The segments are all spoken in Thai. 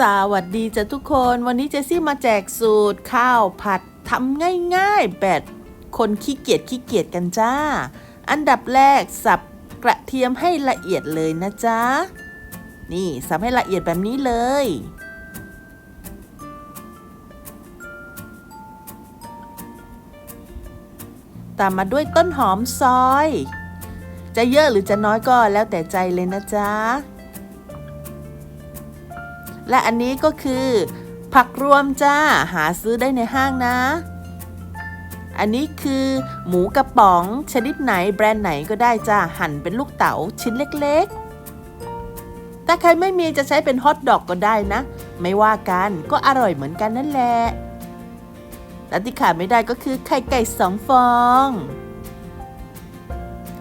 สวัสดีจ้ะทุกคนวันนี้เจสซี่มาแจกสูตรข้าวผัดทำง่ายๆแบบคนขี้เกียจขี้เกียจกันจ้า อันดับแรกสับกระเทียมให้ละเอียดเลยนะจ๊ะ นี่สับให้ละเอียดแบบนี้เลย ตามมาด้วยต้นหอมซอย จะเยอะหรือจะน้อยก็แล้วแต่ใจเลยนะจ๊ะ และอันนี้ก็คือ ผักรวมจ้าหาซื้อได้ในห้างนะ อันนี้คือหมูกระป๋องชนิดไหนแบรนด์ไหนก็ได้จ้าหั่นเป็นลูกเต๋าชิ้นเล็กๆ ถ้าใครไม่มีจะใช้เป็นฮอทดอกก็ได้นะ ไม่ว่ากันก็อร่อยเหมือนกันนั่นแหละและที่ขาดไม่ได้ก็คือไข่ไก่สองฟอง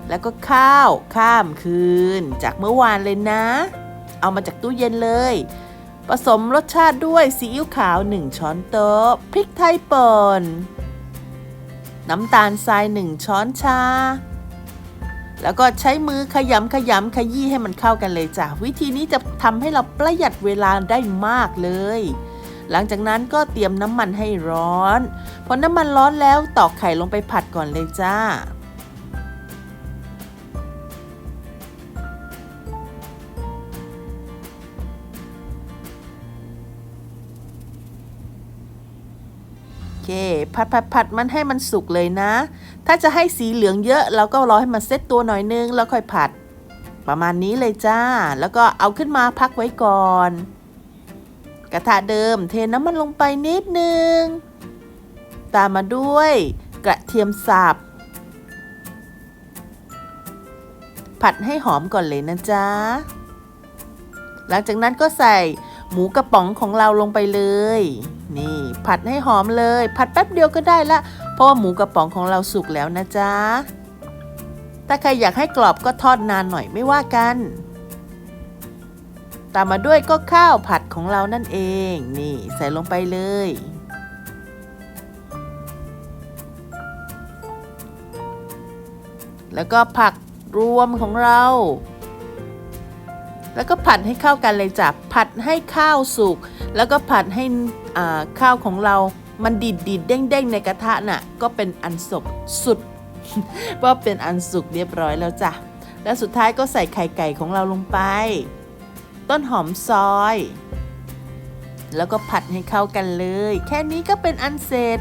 แล้วก็ข้าวข้ามคืน จากเมื่อวานเลยนะ เอามาจากตู้เย็นเลย ผสมรสชาติด้วยซีอิ๊วขาว 1 ช้อนโต๊ะ พริกไทยป่น น้ำตาลทราย 1 ช้อนชา แล้วก็ใช้มือขยำขยำขยี้ให้มันเข้ากันเลยจ้ะ วิธีนี้จะทำให้เราประหยัดเวลาได้มากเลย หลังจากนั้นก็เตรียมน้ำมันให้ร้อน พอน้ำมันร้อนแล้วตอกไข่ลงไปผัดก่อนเลยจ้า เค ผัดผัดผัดมันให้มันสุกเลยนะ ถ้าจะให้สีเหลืองเยอะเราก็รอให้มันเซตตัวหน่อยนึงแล้วค่อยผัด ประมาณนี้เลยจ้า แล้วก็เอาขึ้นมาพักไว้ก่อน กระทะเดิมเทน้ำมันลงไปนิดนึง ตามมาด้วยกระเทียมสับผัดให้หอมก่อนเลยนะจ๊ะ หลังจากนั้นก็ใส่ หมูกระป๋องของเราลงไปเลย นี่ ผัดให้หอมเลย ผัดแป๊บเดียวก็ได้ละ เพราะว่าหมูกระป๋องของเราสุกแล้วนะจ๊ะถ้าใครอยากให้กรอบก็ทอดนานหน่อยไม่ว่ากัน ตามมาด้วยก็ข้าวผัดของเรานั่นเอง นี่ใส่ลงไปเลย แล้วก็ผักรวมของเรา แล้วก็ผัดให้เข้ากันเลยจ้ะผัดให้ข้าวสุก แล้วก็ผัดให้อ่าข้าวของเรามันดิดดิดเด้งเด้งๆในกระทะน่ะก็เป็นอันสุกสุดว่าเป็นอันสุกเรียบร้อยแล้วจ้ะและสุดท้ายก็ใส่ไข่ไก่ของเราลงไป ต้นหอมซอย แล้วก็ผัดให้เข้ากันเลย แค่นี้ก็เป็นอันเสร็จ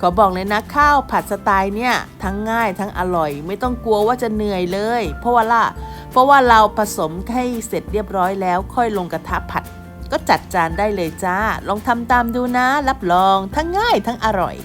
ขอบอกเลยนะข้าวผัดสไตล์เนี่ยทั้งง่ายทั้งอร่อย ไม่ต้องกลัวว่าจะเหนื่อยเลย เพราะว่าล่ะ เพราะว่าเราผสมให้เสร็จเรียบร้อยแล้วค่อยลงกระทะผัด ก็จัดจานได้เลยจ้า ลองทำตามดูนะ รับรองทั้งง่ายทั้งอร่อย